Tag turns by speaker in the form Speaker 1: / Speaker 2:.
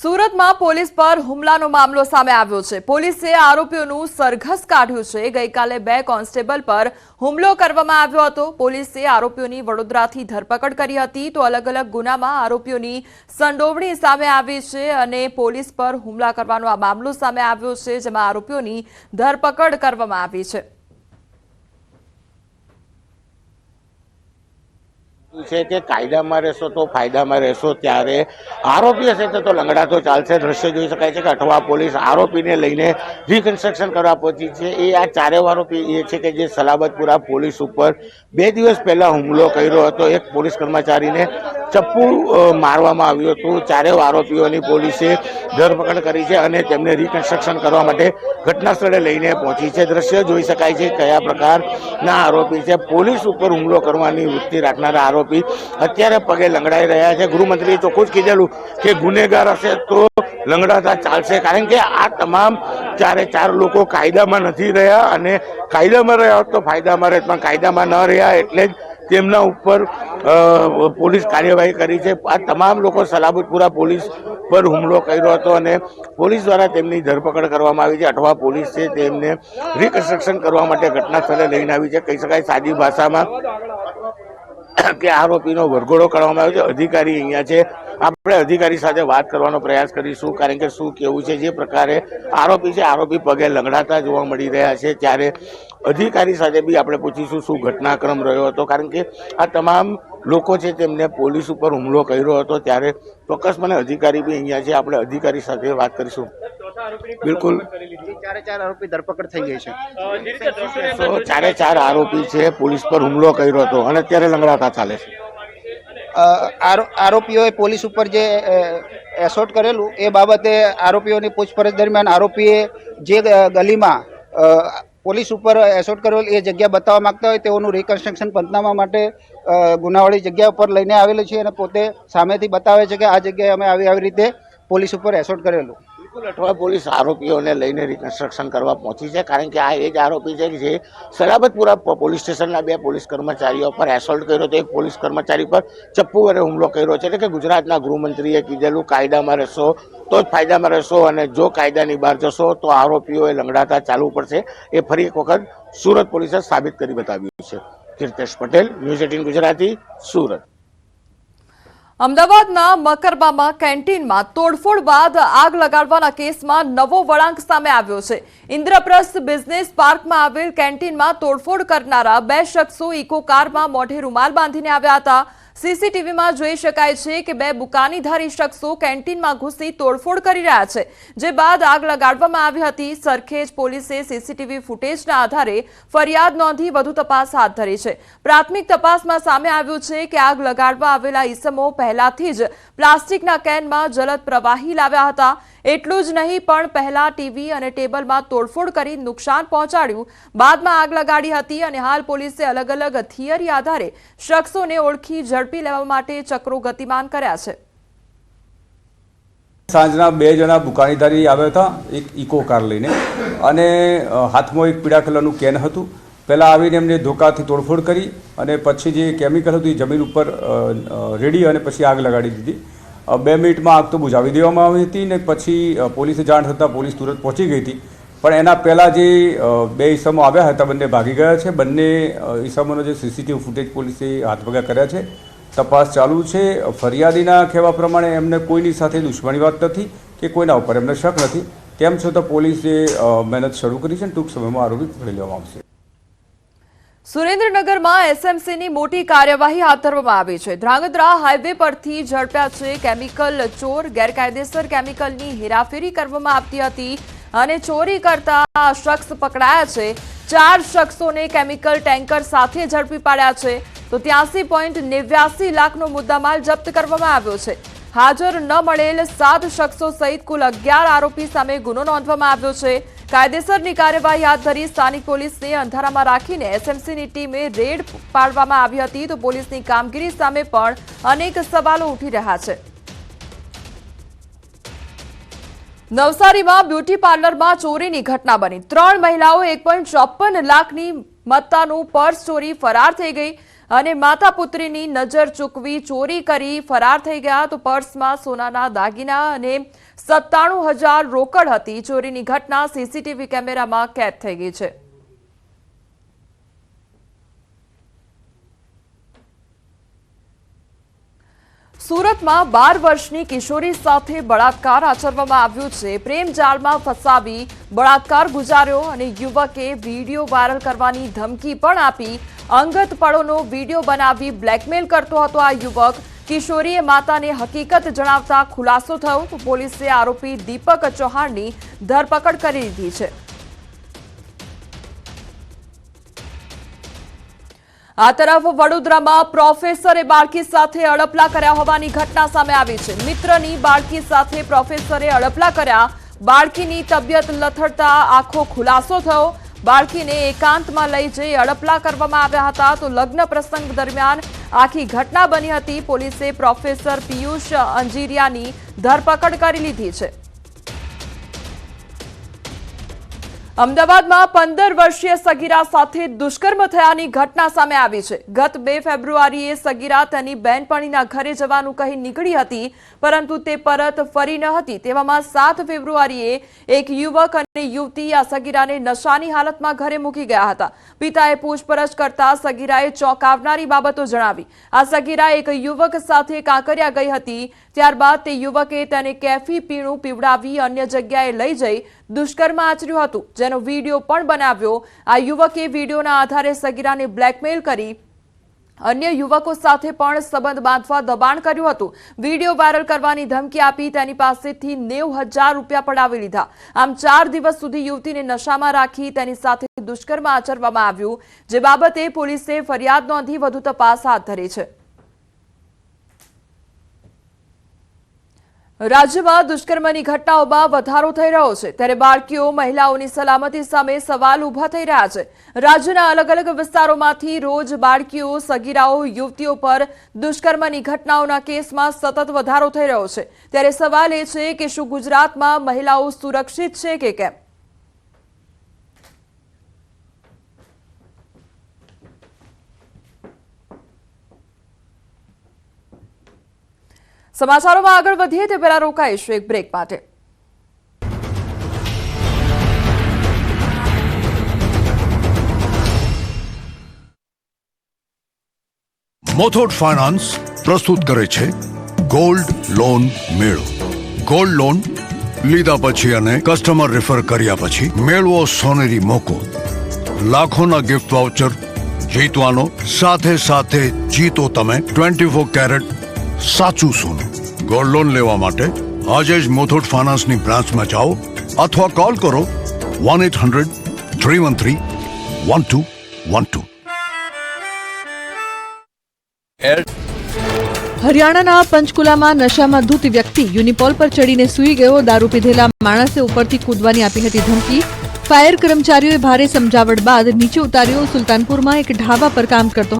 Speaker 1: સુરતમાં પોલીસ પર હુમલાનો મામલો સામે આવ્યો છે પોલીસે આરોપીઓનું સરઘસ કાઢ્યું છે ગઈકાલે બે કોન્સ્ટેબલ પર હુમલો કરવામાં આવ્યો હતો પોલીસે આરોપીઓની વડોદરાથી ધરપકડ કરી હતી તો અલગ અલગ ગુનામાં આરોપીઓની સંડોવણી સામે આવી છે અને પોલીસ પર હુમલા કરવાનો આ મામલો સામે આવ્યો છે જેમાં આરોપીઓની ધરપકડ કરવામાં આવી છે
Speaker 2: છે કે કાયદામાં રહેશો તો ફાયદામાં રહેશો ત્યારે આરોપી હશે તો લંગડા તો ચાલશે દ્રશ્ય જોઈ શકાય છે કે અઠવા પોલીસ આરોપીને લઈને રિકન્સ્ટ્રક્શન કરવા પહોંચી છે એ આ ચારેવ આરોપી એ છે કે જે સલાબતપુરા પોલીસ ઉપર બે દિવસ પહેલાં હુમલો કર્યો હતો એક પોલીસ કર્મચારીને ચપ્પુ મારવામાં આવ્યું હતું ચારે આરોપીઓની પોલીસે ધરપકડ કરી છે અને તેમને રિકન્સ્ટ્રક્શન કરવા માટે ઘટના સ્થળે લઈને પહોંચી છે દ્રશ્ય જોઈ શકાય છે કયા પ્રકારના આરોપી છે પોલીસ ઉપર હુમલો કરવાની વૃત્તિ રાખનારા આરોપી અત્યારે પગે લંગડાઈ રહ્યા છે ગૃહમંત્રીએ ચોખ્ખું જ કીધેલું કે ગુનેગાર હશે તો લંગડાતા ચાલશે કારણ કે આ તમામ ચારે ચાર લોકો કાયદામાં નથી રહ્યા અને કાયદામાં રહ્યા તો ફાયદામાં રહે પણ કાયદામાં ન રહ્યા એટલે જ તેમના ઉપર પોલીસ કાર્યવાહી કરી છે આ તમામ લોકો સલાબતપુરા પોલીસ પર હુમલો કર્યો હતો અને પોલીસ દ્વારા તેમની ધરપકડ કરવામાં આવી છે અઠવા પોલીસ છે તેમને રિકન્સ્ટ્રક્શન કરવા માટે ઘટના સ્થળે લઈને આવી છે કહી શકાય સાદી ભાષામાં કે આરોપીનો વરઘોડો કરવામાં આવ્યો છે અધિકારી અહીંયા છે આપણે અધિકારી સાથે વાત કરવાનો પ્રયાસ કરીશું કારણ કે શું કેવું છે જે પ્રકારે આરોપી છે આરોપી પગે લંગડાતા જોવા મળી રહ્યા છે ત્યારે અધિકારી સાથે બી આપણે પૂછીશું શું ઘટનાક્રમ રહ્યો હતો કારણ કે આ તમામ લોકો છે તેમને પોલીસ ઉપર હુમલો કર્યો હતો ત્યારે ચોક્કસપણે અધિકારી બી અહીંયા છે આપણે અધિકારી સાથે વાત કરીશું બિલકુલ ચારે ચાર આરોપી ધરપકડ થઈ ગઈ છે ચારે ચાર આરોપી છે પોલીસ પર હુમલો કર્યો હતો અને અત્યારે લંગડાતા ચાલે છે આરોપીઓએ પોલીસ ઉપર જે એસોટ કરેલું એ બાબતે આરોપીઓની પૂછપરછ દરમિયાન આરોપીએ જે ગલીમાં પોલીસ ઉપર એસોટ કરેલ એ જગ્યા બતાવવા માંગતા હોય તેઓનું રિકન્સ્ટ્રક્શન પંચનામા માટે ગુનાવાળી જગ્યા ઉપર લઈને આવેલું છે અને પોતે સામેથી બતાવે છે કે આ જગ્યાએ અમે આવી આવી રીતે પોલીસ ઉપર એસોટ કરેલું બિલકુલ અઠવા પોલીસ આરોપીઓને લઈને રિકન્સ્ટ્રક્શન કરવા પહોંચી છે કારણ કે આ એ જ આરોપી છે જે સલાબતપુરા પોલીસ સ્ટેશનના બે પોલીસ કર્મચારીઓ પર એસોલ્ટ કર્યો હતો એક પોલીસ કર્મચારી પર ચપ્પુ વરે હુમલો કર્યો છે એટલે કે ગુજરાતના ગૃહમંત્રીએ કીધેલું કાયદામાં રહેશો તો જ ફાયદામાં રહેશો અને જો કાયદાની બહાર જશો તો આરોપીઓએ લંગડાતા ચાલુ પડશે એ ફરી એક વખત સુરત પોલીસે સાબિત કરી બતાવ્યું છે કીર્તેશ પટેલ ન્યૂઝ એટીન ગુજરાતી સુરત
Speaker 1: અમદાવાદના મકરબામાં કેન્ટીનમાં તોડફોડ બાદ આગ લગાડવાના કેસમાં નવો વળાંક સામે આવ્યો છે ઇન્દ્રપ્રસ્થ બિઝનેસ પાર્કમાં આવેલ કેન્ટીનમાં તોડફોડ કરનારા બે શખ્સો ઇકો કારમાં મોઢે રૂમાલ બાંધીને આવ્યા હતા સીસીટીવીમાં જોઈ શકાય છે કે બે બુકાનીધારી શખ્સો કેન્ટીનમાં ઘૂસી તોડફોડ કરી રહ્યા છે જે બાદ આગ લગાડવામાં આવી હતી સરખેજ પોલીસે સીસીટીવી ફૂટેજના આધારે ફરિયાદ નોંધી વધુ તપાસ હાથ ધરી છે પ્રાથમિક તપાસમાં સામે આવ્યું છે કે આગ લગાડવા આવેલા ઈસમો પહેલાથી જ પ્લાસ્ટિકના કેનમાં જલદ પ્રવાહી લાવ્યા હતા એટલું જ નહીં પણ પહેલા ટીવી અને ટેબલમાં તોડફોડ કરી નુકસાન પહોંચાડ્યું બાદમાં આગ લગાડી હતી અને હાલ પોલીસે અલગ અલગ થિયરી આધારે શખ્સોને ઓળખી ઝડપ ઝડપી લેવા માટે ચક્રો ગતિમાન કર્યા છે
Speaker 3: સાંજના બે જણા બુકાણીધારી આવ્યા હતા એક ઇકો કાર લઈને અને હાથમાં એક પીળા કલરનું કેન હતું પહેલાં આવીને એમને ધોકાથી તોડફોડ કરી અને પછી જે કેમિકલ હતું એ જમીન ઉપર રેડી અને પછી આગ લગાડી દીધી બે મિનિટમાં આગ તો બુઝાવી દેવામાં આવી હતી ને પછી પોલીસે જાણ થતાં પોલીસ તુરંત પહોંચી ગઈ હતી પણ એના પહેલાં જે બે ઈસમો આવ્યા હતા બંને ભાગી ગયા છે બંને ઈસમોનો જે સીસીટીવી ફૂટેજ પોલીસે હાથભગા કર્યા છે તપાસ ચાલુ છે ફરિયાદીના કહેવા પ્રમાણે એમને કોઈની સાથે દુશ્મની વાત નથી કે કોઈના ઉપર એમને શક નથી તેમ છતાં પોલીસે મહેનત શરૂ કરી છે ટૂંક સમયમાં આરોપી પકડી લેવામાં આવશે
Speaker 1: સુરેન્દ્રનગરમાં એસએમસીની મોટી કાર્યવાહી હાથ ધરવામાં આવી છે ધ્રાંગધ્રા હાઇવે પરથી ઝડપ્યા છે કેમિકલ ચોર ગેરકાયદેસર કેમિકલની હેરાફેરી કરવામાં આવતી હતી અને ચોરી કરતા શખ્સ પકડાયા છે ચાર શખ્સોને કેમિકલ ટેન્કર સાથે ઝડપી પાડ્યા છે તો ત્યાસી પોઈન્ટ નેવ્યાસી લાખનો મુદ્દામાલ જપ્ત કરવામાં આવ્યો છે હાજર ન મળેલ સાત શખ્સો સહિત કુલ અગિયાર આરોપી સામે ગુનો નોંધવામાં આવ્યો છે કાયદેસરની કાર્યવાહી હાથ ધરી સ્થાનિક પોલીસને અંધારામાં રાખીને એસએમસીની ટીમે રેડ પાડવામાં આવી હતી તો પોલીસની કામગીરી સામે પણ અનેક સવાલો ઉઠી રહ્યા છે નવસારીમાં બ્યુટી પાર્લરમાં ચોરીની ઘટના બની ત્રણ મહિલાઓ એક લાખની મત્તાનું પર્સ ચોરી ફરાર થઈ ગઈ અને માતા પુત્રીની નજર ચૂકવી ચોરી કરી ફરાર થઈ ગયા તો પર્સમાં સોનાના દાગીના અને સત્તાણું હજાર રોકડ હતી ચોરીની ઘટના સીસીટીવી કેમેરામાં કેદ થઈ ગઈ છે સુરતમાં બાર વર્ષની કિશોરી સાથે બળાત્કાર આચરવામાં આવ્યો છે પ્રેમ જાળમાં ફસાવી બળાત્કાર ગુજાર્યો અને યુવકે વિડીયો વાયરલ કરવાની ધમકી પણ આપી અંગત પળોનો વિડીયો બનાવી બ્લેકમેલ કરતો હતો આ યુવક કિશોરીએ માતાને હકીકત જણાવતા ખુલાસો થયો પોલીસે આરોપી દીપક ચૌહાણની ધરપકડ કરી દીધી છે આ તરફ વડોદરામાં પ્રોફેસરે બાળકી સાથે અડપલા કર્યા હોવાની ઘટના સામે આવી છે મિત્રની બાળકી સાથે પ્રોફેસરે અડપલા કર્યા બાળકીની તબિયત લથડતા આખો ખુલાસો થયો બાળકીને એકાંતમાં લઈ જઈ અડપલા કરવામાં આવ્યા હતા તો લગ્ન પ્રસંગ દરમિયાન આખી ઘટના બની હતી પોલીસે પ્રોફેસર પિયુષ અંજીરિયાની ધરપકડ કરી લીધી છે અમદાવાદમાં પંદર વર્ષીય સગીરા સાથે દુષ્કર્મ થયાની ઘટના સામે આવી છે ગત બે ફેબ્રુઆરીએ સગીરા તેની બહેનપણીના ઘરે જવાનું કહી નીકળી હતી પરંતુ તે પરત ફરી ન હતી તેવામાં સાત ફેબ્રુઆરીએ એક યુવક અને યુવતી આ સગીરાને નશાની હાલતમાં ઘરે મૂકી ગયા હતા પિતાએ પૂછપરછ કરતા સગીરાએ ચોંકાવનારી બાબતો જણાવી આ સગીરા એક યુવક સાથે કાંકરિયા ગઈ હતી ત્યારબાદ તે યુવકે તેને કેફી પીણું પીવડાવી અન્ય જગ્યાએ લઈ જઈ દુષ્કર્મ આચર્યું હતું જેનો વિડીયો પણ બનાવ્યો આ યુવકે વિડીયોના આધારે સગીરાને બ્લેકમેલ કરી અન્ય યુવકો સાથે પણ સંબંધ બાંધવા દબાણ કર્યું હતું વિડીયો વાયરલ કરવાની ધમકી આપી તેની પાસેથી નેવ હજાર રૂપિયા પડાવી લીધા આમ ચાર દિવસ સુધી યુવતીને નશામાં રાખી તેની સાથે દુષ્કર્મ આચરવામાં આવ્યું જે બાબતે પોલીસે ફરિયાદ નોંધી વધુ તપાસ હાથ ધરી છે રાજ્યમાં દુષ્કર્મની ઘટનાઓમાં વધારો થઈ રહ્યો છે ત્યારે બાળકીઓ મહિલાઓની સલામતી સામે સવાલ ઉભા થઈ રહ્યા છે રાજ્યના અલગ અલગ વિસ્તારોમાંથી રોજ બાળકીઓ સગીરાઓ યુવતીઓ પર દુષ્કર્મની ઘટનાઓના કેસમાં સતત વધારો થઈ રહ્યો છે ત્યારે સવાલ એ છે કે શું ગુજરાતમાં મહિલાઓ સુરક્ષિત છે કે કેમ સમાચારોમાં આગળ વધીએ તે પહેલા રોકાઈશું એક બ્રેક માટે
Speaker 4: મોથોટ ફાઇનાન્સ પ્રસ્તુત કરે છે ગોલ્ડ લોન મેળો ગોલ્ડ લોન લીધા પછી અને કસ્ટમર રેફર કર્યા પછી મેળવો સોનેરી મોકો લાખોના ગિફ્ટ વાઉચર જીતવાનો સાથે સાથે જીતો તમે ટ્વેન્ટી ફોર કેરેટ સાચું સોનું ગોલ્ડ લોન લેવા માટે આજે જ મુથુટ ફાઇનાન્સની બ્રાન્ચમાં જાઓ અથવા કોલ કરો one eight hundred three one three one two one two
Speaker 1: હરિયાણાના પંચકુલામાં નશામાં ધૂત વ્યક્તિ યુનિપોલ પર ચડીને સુઈ ગયો દારૂ પીધેલા માણસે ઉપરથી કૂદવાની આપી હતી ધમકી ફાયર કર્મચારીઓએ ભારે સમજાવટ બાદ નીચે ઉતાર્યો સુલતાનપુરમાં એક ઢાબા પર કામ કરતો